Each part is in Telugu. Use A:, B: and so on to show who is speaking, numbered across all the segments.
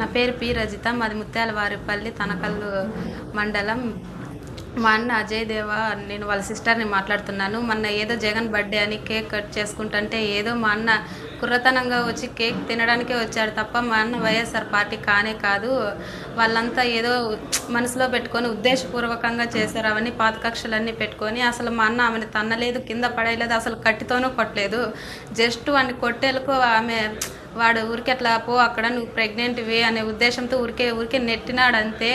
A: నా పేరు పి రజిత మాది ముత్యాలవారిపల్లి తనకల్లు మండలం. మా అన్న అజయ్ దేవ నేను వాళ్ళ సిస్టర్ని మాట్లాడుతున్నాను. మొన్న ఏదో జగన్ బర్త్డే అని కేక్ కట్ చేసుకుంటుంటే ఏదో మా అన్న కుర్రతనంగా వచ్చి కేక్ తినడానికే వచ్చాడు తప్ప మా అన్న వైఎస్ఆర్ పార్టీ కానే కాదు. వాళ్ళంతా ఏదో మనసులో పెట్టుకొని ఉద్దేశపూర్వకంగా చేశారు. అవన్నీ పాత కక్షలన్నీ పెట్టుకొని అసలు మా అన్న ఆమెను తన్నలేదు కింద పడేయలేదు అసలు కట్టితోనూ కొట్టలేదు. జస్ట్ వాడిని కొట్టేలకు ఆమె వాడు ఊరికే అట్లా పో అక్కడ నువ్వు ప్రెగ్నెంట్వి అనే ఉద్దేశంతో ఊరికే ఊరికే నెట్టినాడు అంతే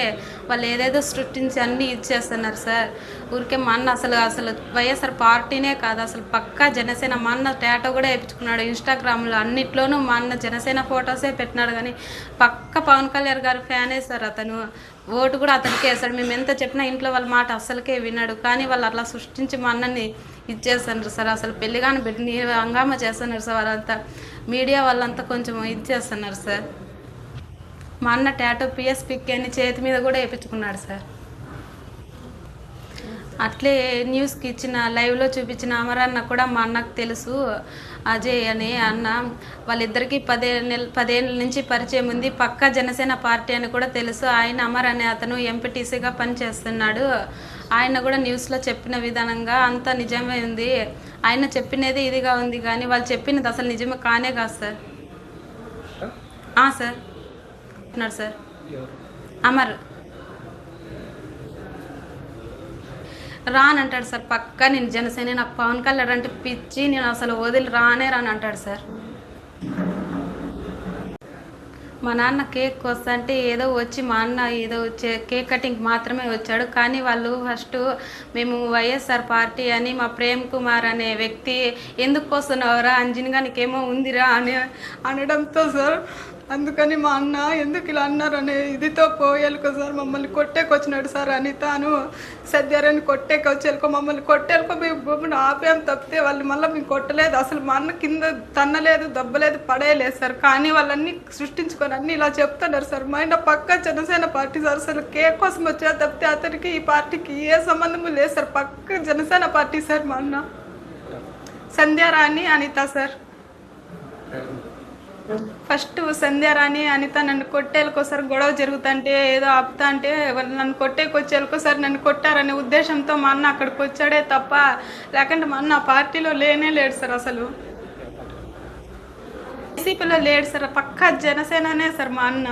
A: వాళ్ళు ఏదేదో సృష్టించి అన్నీ ఇచ్చేస్తున్నారు సార్. ఊరికే మా అన్న అసలు అసలు వైఎస్ఆర్ పార్టీనే కాదు అసలు పక్కా జనసేన. మా అన్న టేటో కూడా వేయించుకున్నాడు ఇన్స్టాగ్రామ్లో. అన్నిట్లోనూ మా అన్న జనసేన ఫొటోసే పెట్టినాడు కానీ పక్క పవన్ కళ్యాణ్ గారు ఫ్యానే సార్ అతను. ఓటు కూడా అతనికే వేస్తాడు మేము ఎంత చెప్పినా ఇంట్లో వాళ్ళ మాట అసలుకే విన్నాడు కానీ వాళ్ళు అట్లా సృష్టించి మా అన్నని ఇచ్చేస్తున్నారు సార్. అసలు పెళ్ళి కానీ బిడ్డని హంగామా చేస్తున్నారు సార్ వాళ్ళంతా. మీడియా వాళ్ళంతా కొంచెం ఇది చేస్తున్నారు సార్. మా అన్న టాటో పిఎస్ పిక్ అని చేతి మీద కూడా వేయించుకున్నాడు సార్. అట్లే న్యూస్కి ఇచ్చిన లైవ్లో చూపించిన అమరన్న కూడా మా అన్నకు తెలుసు. అజయ్ అని అన్న వాళ్ళిద్దరికీ పదే నెల పదేళ్ళ నుంచి పరిచయం ఉంది. పక్కా జనసేన పార్టీ అని కూడా తెలుసు. ఆయన అమర్ అనే అతను ఎంపీటీసీగా పనిచేస్తున్నాడు. ఆయన కూడా న్యూస్లో చెప్పిన విధానంగా అంతా నిజమే ఉంది. ఆయన చెప్పినది ఇదిగా ఉంది కానీ వాళ్ళు చెప్పినది అసలు నిజమే కానే కాదు సార్. సార్? సార్. అమర్. రానంటాడు సార్ పక్కా నేను జనసేన నాకు పవన్ కళ్యాణ్ అంటే పిచ్చి నేను అసలు వదిలి రానే రాని అంటాడు సార్. మా నాన్న కేక్ వస్తుంటే ఏదో వచ్చి మా అన్న ఏదో వచ్చే కేక్ కటింగ్ మాత్రమే వచ్చాడు. కానీ వాళ్ళు ఫస్ట్ మేము వైఎస్ఆర్ పార్టీ అని మా ప్రేమ్ కుమార్ అనే వ్యక్తి ఎందుకు వస్తున్నావురా అంజనిగా నీకేమో ఉందిరా అని అనడంతో సార్ అందుకని మా అన్న ఎందుకు ఇలా అన్నారు అనే ఇదితో పోయేలుకో సార్ మమ్మల్ని కొట్టేకొచ్చినాడు సార్ అని. తాను సద్యారని కొట్టేకొచ్చేలుకో మమ్మల్ని కొట్టేలుకో మేము బొమ్మను ఆపేం తప్పితే వాళ్ళు మళ్ళీ మేము కొట్టలేదు. అసలు మా అన్న కింద తన్నలేదు దెబ్బలేదు పడేయలేదు సార్. కానీ వాళ్ళన్నీ సృష్టించుకొని అన్ని ఇలా చెప్తున్నారు సార్. మా ఆయన పక్క జనసేన పార్టీ సార్. అసలు కేక్ కోసం వచ్చా తప్పితే అతనికి ఈ పార్టీకి ఏ సంబంధము లేదు సార్. పక్క జనసేన పార్టీ సార్ మా అన్న. సంధ్యారాణి అనిత సార్. ఫస్ట్ సంధ్యారాణి అనిత నన్ను కొట్టేళ్ళకోసారి గొడవ జరుగుతుంటే ఏదో ఆపుతా అంటే నన్ను కొట్టేకొచ్చేళ్ళకోసారి నన్ను కొట్టారనే ఉద్దేశంతో మా అన్న అక్కడికి వచ్చాడే తప్ప లేకుంటే మా అన్న పార్టీలో లేనే లేడు సార్ అసలు. వైసీపీలో లేడు సార్ పక్కా జనసేననే సార్ మా అన్న.